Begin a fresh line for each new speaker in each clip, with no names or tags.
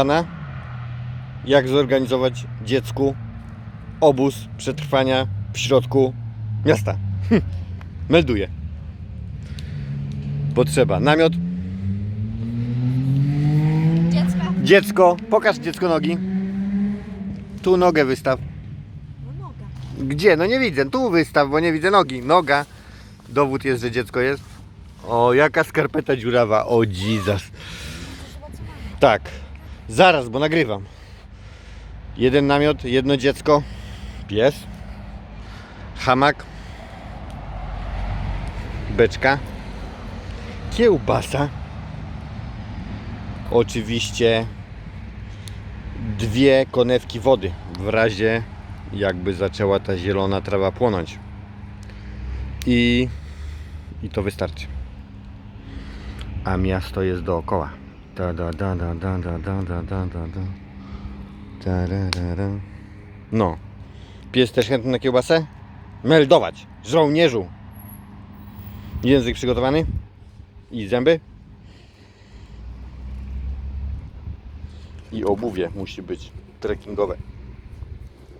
Pana, jak zorganizować dziecku obóz przetrwania w środku miasta. Hm. Melduję. Potrzeba namiot,
Dziecko?
dziecko, pokaż dziecko nogi. Tu nogę wystaw.
No noga.
Gdzie? No nie widzę. Tu wystaw, bo nie widzę nogi. Noga. Dowód jest, że dziecko jest. O, jaka skarpeta dziurawa. O, Jesus. Tak. Zaraz, bo nagrywam. Jeden namiot, jedno dziecko, pies, hamak, beczka, kiełbasa, oczywiście dwie konewki wody w razie jakby zaczęła ta zielona trawa płonąć. I, i to wystarczy. A miasto jest dookoła. Da, da, da, da, da, da, da, da, da, da, da. Da, da, da, da. No. Pies też chętny na kiełbasę? Meldować. Żołnierzu. Język przygotowany? I zęby? I obuwie musi być trekkingowe.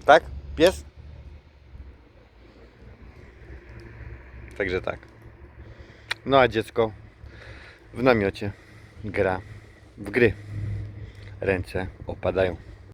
Tak? Pies? Także tak. No a dziecko w namiocie gra w gry. Ręce opadają.